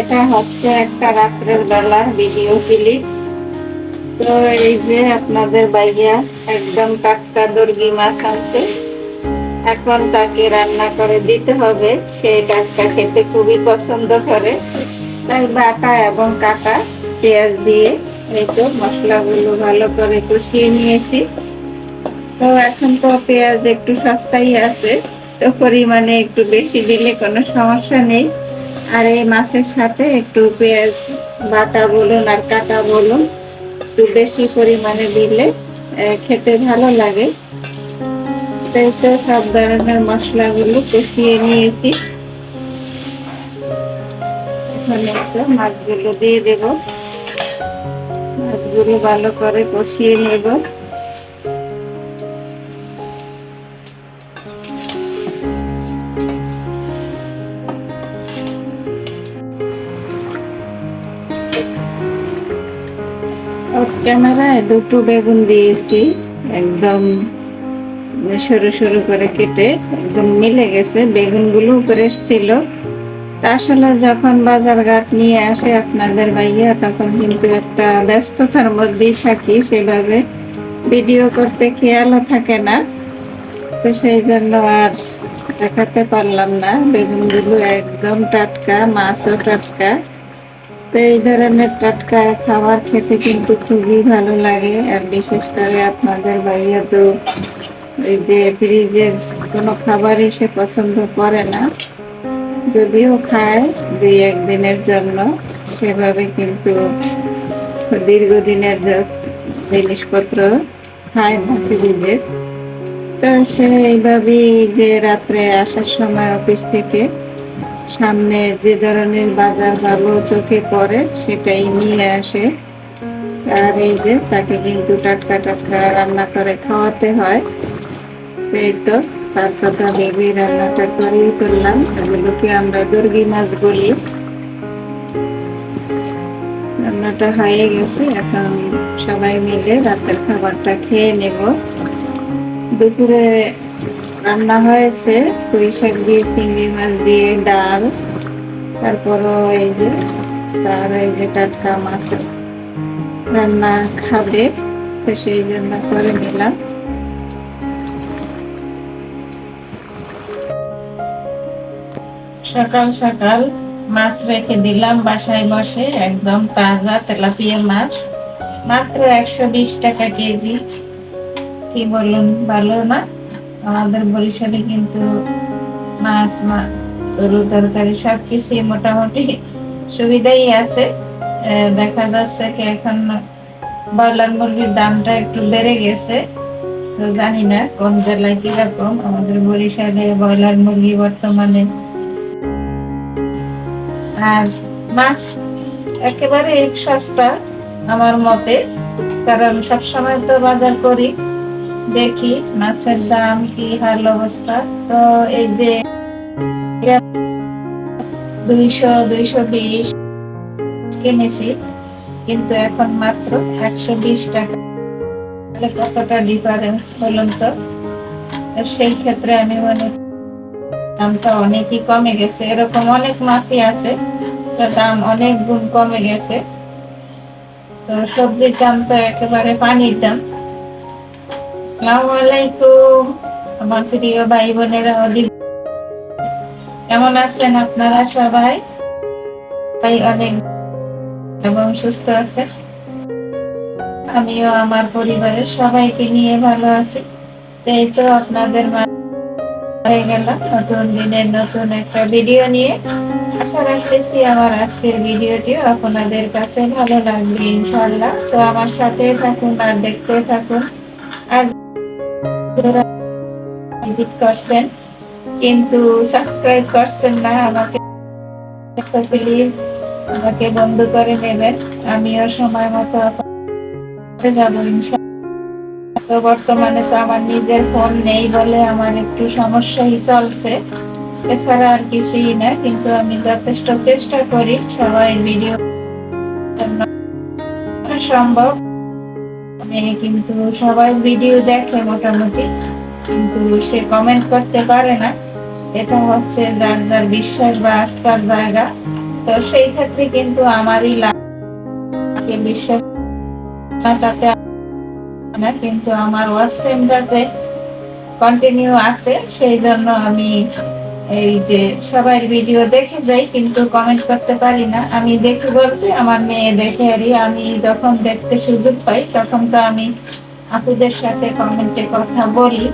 এটা হচ্ছে একটা রাত্রের বেলা ভিডিও ক্লিপ তো এই যে আপনাদের বাইয়া একদম টাটকা দর্গি মাছ আনছে। এখন তাকে রান্না করে দিতে হবে। সে টাটকা খেতে খুবই পছন্দ করে। তাই বাটা এবং কাটা পেঁয়াজ দিয়ে এই তো মশলাগুলো ভালো করে কষিয়ে নিয়েছি। তো এখন তো পেঁয়াজ একটু সস্তাই আছে। তো পরিমাণে একটু বেশি দিলে কোনো সমস্যা নেই। আর এই মাছের সাথে একটু পেঁয়াজ বাটা বলুন আর কাটা বলুন, একটু বেশি পরিমাণে দিলে খেতে ভালো লাগে। তাই তো সব ধরনের মশলাগুলো কষিয়ে নিয়েছি। এখন একটু মাছগুলো দিয়ে দেব। মাছগুলো ভালো করে কষিয়ে নেব। ক্যামেরায় দুটো বেগুন দিয়েছি, একদম সরু সরু করে কেটে একদম মিলে গেছে, বেগুনগুলো উপরে ছিল। আসলে যখন বাজার ঘাট নিয়ে আসে আপনাদের ভাইয়া, তখন কিন্তু একটা ব্যস্ততার মধ্যেই থাকি, সেভাবে ভিডিও করতে খেয়ালও থাকে না। তো সেই জন্য আর দেখাতে পারলাম না, বেগুনগুলো একদম টাটকা, মাছও টাটকা। তো এই ধরনের টাটকা খাবার খেতে কিন্তু খুবই ভালো লাগে। আর বিশেষ করে আপনাদের ভাইয়া তো ওই যে ফ্রিজের কোনো খাবারই সে পছন্দ করে না। যদিও খায় দুই একদিনের জন্য। সেভাবে কিন্তু দীর্ঘদিনের জিনিসপত্র খায় না ফ্রিজের তো সে এইভাবেই যে রাত্রে আসার সময় অফিস থেকে সামনে যে ধরনের বাজার ভালো চোখে পড়ে, সেটাই নিয়ে আসে। আর এই যে তাকে কিন্তু টাটকা টাটকা রান্না করে খাওয়াতে হয়। এই তো তার কথা ভেবে রান্নাটা করেই করলাম। এগুলোকে আমরা দুর্গি মাছ বলি? রান্নাটা হয়ে গেছে, এখন সবাই মিলে রাতের খাবারটা খেয়ে নেব। দুপুরে রান্না হয়েছে, পুঁই শাক দিয়ে, চিংড়ি মাছ দিয়ে, ডাল, তারপরও এই যে তার এই যে টাটকা মাছ রান্না খাবে, তো সেই জন্য করে নিলাম। সকাল সকাল মাছ রেখে দিলাম, বাসায় বসে একদম তাজা তেলাপিয়া মাছ, মাত্র একশো বিশ টাকা কেজি। কি বলুন, ভালো না? আমাদের বরিশালে কিন্তু মাছ, মা, গরু, তরকারি সব কিছুই মোটামুটি সুবিধাই আছে। দেখা যাচ্ছে কি এখন ব্রয়লার মুরগির দামটা একটু বেড়ে গেছে। তো জানি না কোন জেলায় কীরকম আমাদের বরিশালে ব্রয়লার মুরগি বর্তমানে। আর মাছ একেবারে সস্তা আমার মতে, কারণ সবসময় তো বাজার করি। দেখি, মাছের দাম কি হাল অবস্থা? তো এই যে দুইশো দুইশো বিশ কিনেছি, কিন্তু এখন মাত্র একশো বিশ টাকা। কতটা ডিফারেন্স বলুন তো? সেই ক্ষেত্রে আমি মনে দামটা অনেকই কমে গেছে। এরকম অনেক মাছই আছে, তো দাম অনেক গুণ কমে গেছে। তো সবজির দাম তো একেবারে পানির দাম। আসসালামু আমার প্রিয় ভাই বোনেরা কেমন আছেন আপনারা সবাই? ভাই অনেক এবং সুস্থ আছে আমিও আমার পরিবারের সবাইকে নিয়ে ভালো আছি। এই তো আপনাদের হয়ে গেলাম নতুন দিনের নতুন একটা ভিডিও নিয়ে। আশা রাখতেছি আমার আজকের ভিডিওটি আপনাদের কাছে ভালো লাগবে ইনশাল্লাহ তো আমার সাথে থাকুন আর দেখতে থাকুন। আর ভিজিট করছেন। কিন্তু সাবস্ক্রাইব করছেন না, আমাকে প্লিজ আমাকে বন্ধ করে নেবেন। আমিও সময় মতো যাব তো বর্তমানে তো আমার নিজের ফোন নেই বলে আমার একটু সমস্যাই চলছে। এছাড়া আর কিছুই না, কিন্তু আমি যথেষ্ট চেষ্টা করি সবাই ভিডিও সম্ভব। কিন্তু সবাই ভিডিও দেখে মোটামুটি। কিন্তু সে কমেন্ট করতে পারে না। এটা হচ্ছে যার যার বিশ্বাস বা আস্থার জায়গা। তো সেই ক্ষেত্রে কিন্তু আমারই বিশ্বাস না, কিন্তু আমার টাইমটা যে কন্টিনিউ আছে, সেই জন্য আমি এই যে সবাই ভিডিও দেখে যাই, কিন্তু কমেন্ট করতে পারি না। আমি দেখি বলতে আমার মেয়ে দেখে আরই আমি যখন দেখতে সুযোগ পাই, তখন তো আমি আপুদের সাথে কমেন্টে কথা বলি।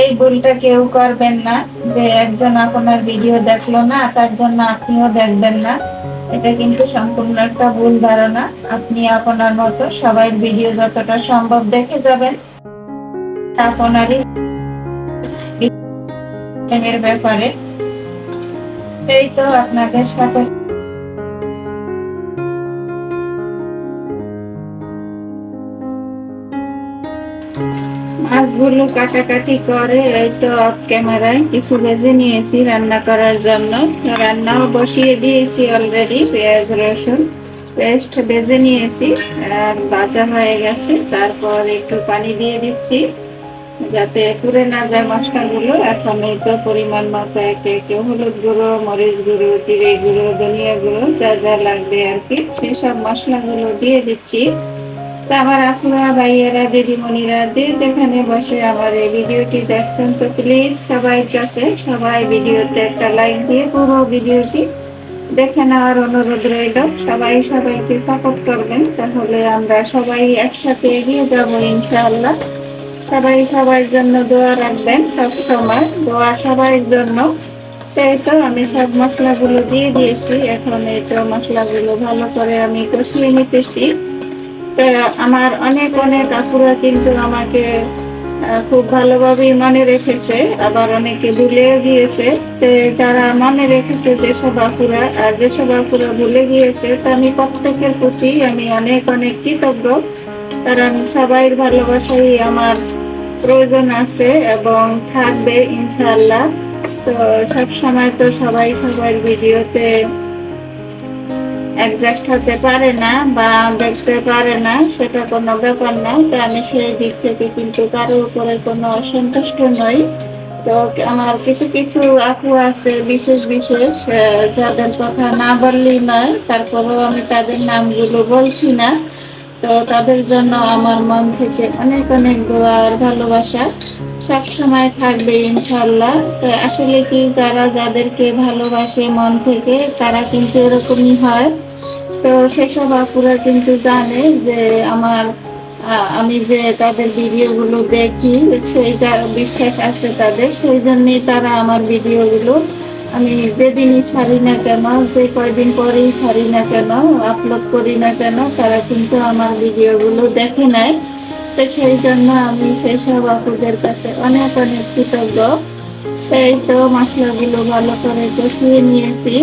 এই ভুলটা কেউ করবেন না, যে একজন আপনার ভিডিও দেখল না, তার জন্য আপনিও দেখবেন না। এটা কিন্তু সম্পূর্ণ একটা ভুল ধারণা। আপনি আপনার মতো সবাই ভিডিও যতটা সম্ভব দেখে যাবেন। আপনারই এর ব্যাপারে। এই তো আপনাদের সাথে। মাছগুলো কাটাকাটি করে, এই তো অফ ক্যামেরায় কিছু ভেজে নিয়েছি রান্না করার জন্য। রান্নাও বসিয়ে দিয়েছি অলরেডি পেঁয়াজ, রসুন পেস্ট ভেজে নিয়েছি, আর ভাজা হয়ে গেছে। তারপর একটু পানি দিয়ে দিচ্ছি। যাতে পুড়ে না যায় মশলাগুলো এখন এই তো পরিমাণ মতো একে একে হলুদ গুঁড়ো, মরিচ গুঁড়ো, জিরে গুঁড়ো, ধনিয়া গুঁড়ো, যা যা লাগবে আর কি। সেসব মশলাগুলো দিয়ে দিচ্ছি। তা আমার আপুরা, ভাইয়েরা, দিদিমণিরা, যে যেখানে বসে আমার এই ভিডিওটি দেখছেন, তো প্লিজ সবাই কাছে, সবাই ভিডিওতে একটা লাইক দিয়ে পুরো ভিডিওটি দেখে নেওয়ার অনুরোধ রইল। সবাই সবাইকে সাপোর্ট করবেন, তাহলে আমরা সবাই একসাথে এগিয়ে যাব ইনশাআল্লাহ। সবাই সবার জন্য দোয়া রাখবেন সব সময়। দোয়া সবার জন্য। এই তো আমি সব মশলাগুলো দিয়ে দিয়েছি। এখন এই তো মশলাগুলো ভালো করে আমি কষিয়ে নিতেছি। তো আমার অনেক অনেক আপুরা কিন্তু আমাকে খুব ভালোভাবে মনে রেখেছে। আবার অনেকে ভুলেও গিয়েছে। যারা মনে রেখেছে যেসব আপুরা, আর যেসব আপুরা ভুলে গিয়েছে, তা আমি প্রত্যেকের প্রতি আমি অনেক অনেক কৃতজ্ঞ। কারণ সবাই ভালোবাসাই আমার প্রয়োজন আছে এবং থাকবে ইনশাল্লাহ তো সব সময় তো সবাই সবার ভিডিওতে অ্যাডজাস্ট হতে পারে না বা দেখতে পারে না, সেটা কোনো ব্যাপার না। তো আমি সেই দিক থেকে কিন্তু কারও উপরে কোনো অসন্তুষ্ট নই। তো আমার কিছু কিছু আপু আছে বিশেষ বিশেষ যাদের কথা না বললেই নয়, তারপরেও আমি তাদের নামগুলো বলছি না। তো তাদের জন্য আমার মন থেকে অনেক অনেক দোয়ার ভালোবাসা। সব সময় থাকবে ইনশাল্লাহ তো আসলে কি যারা যাদেরকে ভালোবাসে মন থেকে, তারা কিন্তু এরকমই হয়। তো সেসব আপুরা কিন্তু জানে যে আমার আমি যে তাদের ভিডিওগুলো দেখি, সেই যা, বিশ্বাস আছে তাদের, সেই জন্যই তারা আমার ভিডিওগুলো আমি যেদিনই ছাড়ি না কেন, যে কয়দিন পরেই ছাড়ি না কেন আপলোড করি না কেন, তারা কিন্তু আমার ভিডিওগুলো দেখে নেয়। তো সেই জন্য আমি সেই সব আপুদের কাছে অনেক অনেক কৃতজ্ঞ। সেই তো মশলাগুলো ভালো করে কষিয়ে নিয়েছি।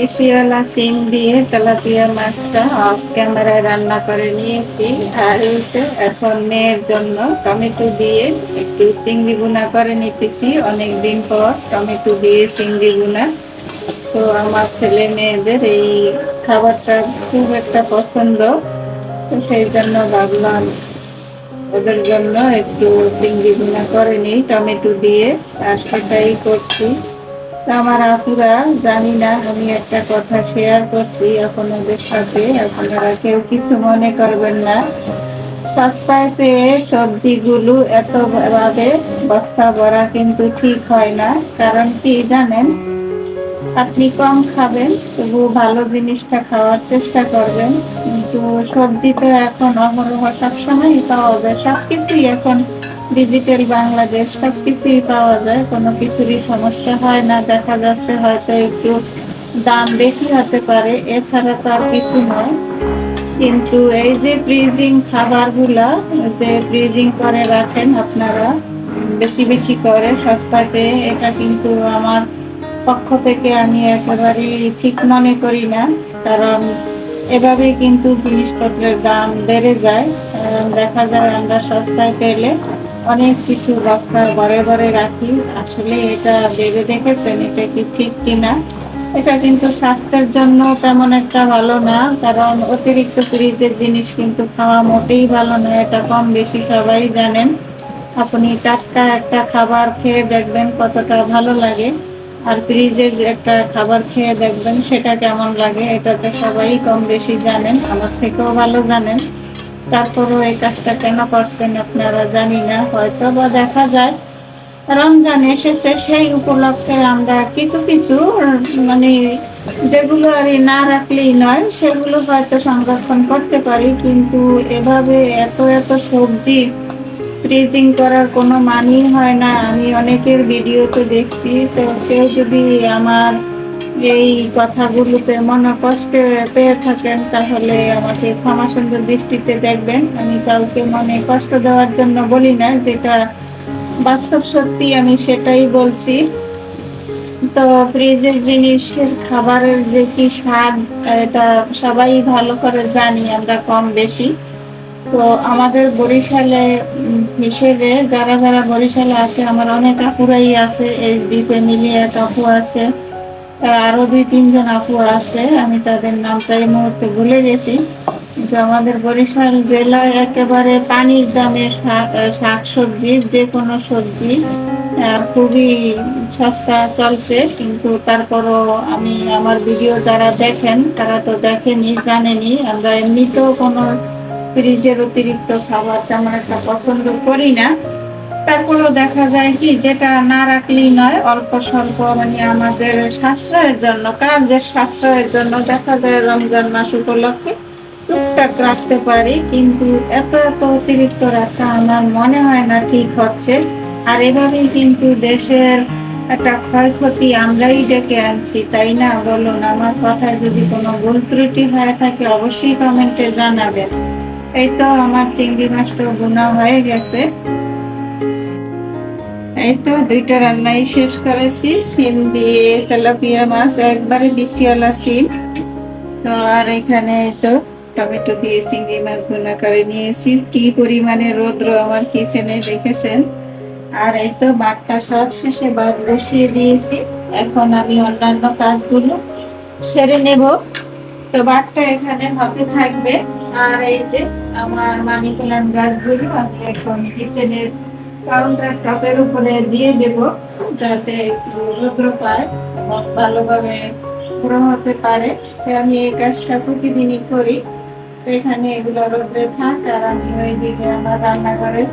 দেশিওয়ালা সিম দিয়ে তেলাপিয়া মাছটা অফ ক্যামেরায় রান্না করে নিয়েছি। আর এখন মেয়ের জন্য টমেটো দিয়ে একটু চিংড়ি বুনা করে নিতেছি। অনেক দিন পর টমেটো দিয়ে চিংড়ি বুনা তো আমার ছেলে মেয়েদের এই খাবারটা খুব একটা পছন্দ। তো সেই জন্য ভাবলাম ওদের জন্য একটু চিংড়ি বুনা করে নিই, টমেটো দিয়ে। আর সেটাই করছি। আমার আপুরা, জানি না, আমি একটা কথা শেয়ার করছি আপনাদের সাথে। আপনারা কেউ কিছু মনে করবেন না। সস্তায় পেয়ে সবজিগুলো এত ভাবে বস্তা ভরা কিন্তু ঠিক হয় না। কারণ কি জানেন? আপনি কম খাবেন তবু ভালো জিনিসটা খাওয়ার চেষ্টা করবেন। কিন্তু সবজি তো এখন অহরহ সবসময় পাওয়া যায়। সব কিছুই এখন ডিজিটাল বাংলাদেশ সব কিছুই পাওয়া যায়, কোনো কিছুরই সমস্যা হয় না। দেখা যাচ্ছে হয়তো একটু দাম বেশি হতে পারে, এছাড়া তো আর কিছু নয়। কিন্তু এই যে ফ্রিজিং খাবারগুলা যে ফ্রিজিং করে রাখেন আপনারা, বেশি বেশি করে, সস্তাতে, এটা কিন্তু আমার পক্ষ থেকে আমি একেবারেই ঠিক মনে করি না। কারণ এভাবে কিন্তু জিনিসপত্রের দাম বেড়ে যায় দেখা যায় আমরা সস্তায় পেলে অনেক কিছু বস্তা ঘরে ঘরে রাখি। আসলে এটা ভেবে দেখেছেন এটা কি ঠিক কিনা? এটা কিন্তু স্বাস্থ্যের জন্য তেমন একটা ভালো না, কারণ অতিরিক্ত ফ্রিজের জিনিস কিন্তু খাওয়া মোটেই ভালো না, এটা কম বেশি সবাই জানেন। আপনি টাটকা একটা খাবার খেয়ে দেখবেন কতটা ভালো লাগে, আর ফ্রিজের যে একটা খাবার খেয়ে দেখবেন সেটা কেমন লাগে, এটা তো সবাই কম বেশি জানেন, আমার থেকেও ভালো জানেন। তারপরেও এই কাজটা কেন করছেন আপনারা জানি না হয়তো বা দেখা যায়। রমজান এসেছে, সেই উপলক্ষে আমরা কিছু কিছু মানে যেগুলো আর না রাখলেই নয়, সেগুলো হয়তো সংরক্ষণ করতে পারি, কিন্তু এভাবে এত এত সবজি ফ্রিজিং করার কোনো মানই হয় না। আমি অনেকের ভিডিওতে দেখছি, তো কেউ যদি আমার এই কথাগুলোতে মনে কষ্ট পেয়ে থাকেন, তাহলে আমাকে ক্ষমা সুন্দর দৃষ্টিতে দেখবেন। আমি কাউকে মনে কষ্ট দেওয়ার জন্য বলি না, যেটা বাস্তব সত্যি আমি সেটাই বলছি। তো ফ্রিজের জিনিসের খাবারের যে কি স্বাদ, এটা সবাই ভালো করে জানি, আমরা কম বেশি। তো আমাদের বরিশালে হিসেবে যারা যারা বরিশালে আছে, আমার অনেক আপুরাই আছে এইচডি ফ্যামিলি এক আপু আছে। তার আরও দুই, তিনজন আপু আছে, আমি তাদের নামটা এই মুহূর্তে ভুলে গেছি। কিন্তু আমাদের বরিশাল জেলায় একেবারে পানির দামে শাক সবজি যে কোনো সবজি খুবই সস্তা চলছে। কিন্তু তারপরও আমি আমার ভিডিও যারা দেখেন, তারা তো দেখেনি, জানেনি। আমরা এমনিতেও কোনো ফ্রিজের অতিরিক্ত খাবার তেমন একটা পছন্দ করি না। তারপরেও দেখা যায় কি, যেটা না রাখলেই নয়, অল্প স্বল্প মানে আমাদের সাশ্রয়ের জন্য, কাজের সাশ্রয়ের জন্য দেখা যায় রমজান মাস উপলক্ষে টুকটাক রাখতে পারি, কিন্তু এত এত অতিরিক্ত রাখা আমার মনে হয় না ঠিক হচ্ছে। আর এভাবেই কিন্তু দেশের একটা ক্ষয়ক্ষতি আমরাই ডেকে আনছি, তাই না? বলুন, আমার কথায় যদি কোনো ভুল ত্রুটি হয়ে থাকে অবশ্যই কমেন্টে জানাবেন। এই তো আমার চিংড়ি মাছটা বোনা হয়ে গেছে। এই তো দুইটা রান্নাই শেষ করেছি। সিম দিয়ে তেলাপিয়া মাছ, একবারে বিসিওয়ালা সিম। তো আর এখানে তো টমেটো দিয়ে চিংড়ি মাছ বোনা করে নিয়েছি। কি পরিমাণে রৌদ্র আমার কিচেনে দেখেছেন? আর এই তো বাটটা সব শেষে বাট বসিয়ে দিয়েছি। এখন আমি অন্যান্য কাজগুলো সেরে নেব। তো বাটটা এখানে হতে থাকবে। আর এই যে আমার মানি প্লান্ট গাছগুলো, আমি এখন কিচেনের কাউন্টার টপের উপরে দিয়ে দেব, যাতে একটু রৌদ্র পায় ভালোভাবে পুরো হতে পারে। আমি এই কাজটা প্রতিদিনই করি। এখানে এগুলো রোদ্রে থাক, আর আমি ওইদিকে আমার রান্নাঘরে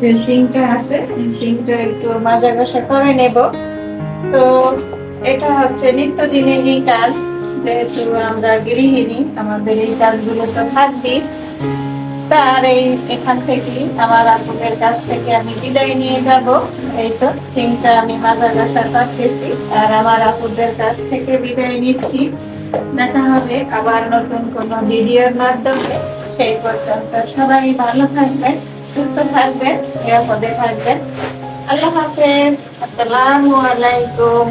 যে সিংটা আছে সিংটা একটু মাজা ঘষা করে নেব। তো এটা হচ্ছে নিত্যদিনেরই কাজ, যেহেতু আমরা গৃহিণী, আমাদের এই কাজগুলো তো থাকবেই। তার এই এখান থেকে আমার কাছ থেকে আমি বিদায় নিয়ে যাব। এই তো সিংটা আমি মাজা ঘষা করতেছি আর আমার কাছ থেকে বিদায় নিচ্ছি। দেখা হবে আবার নতুন কোন ভিডিওর মাধ্যমে। সেই পর্যন্ত সবাই ভালো থাকবেন, সুস্থ থাকবেন, নিরাপদে থাকবেন। আল্লাহ হাফেজ। আসসালামু আলাইকুম।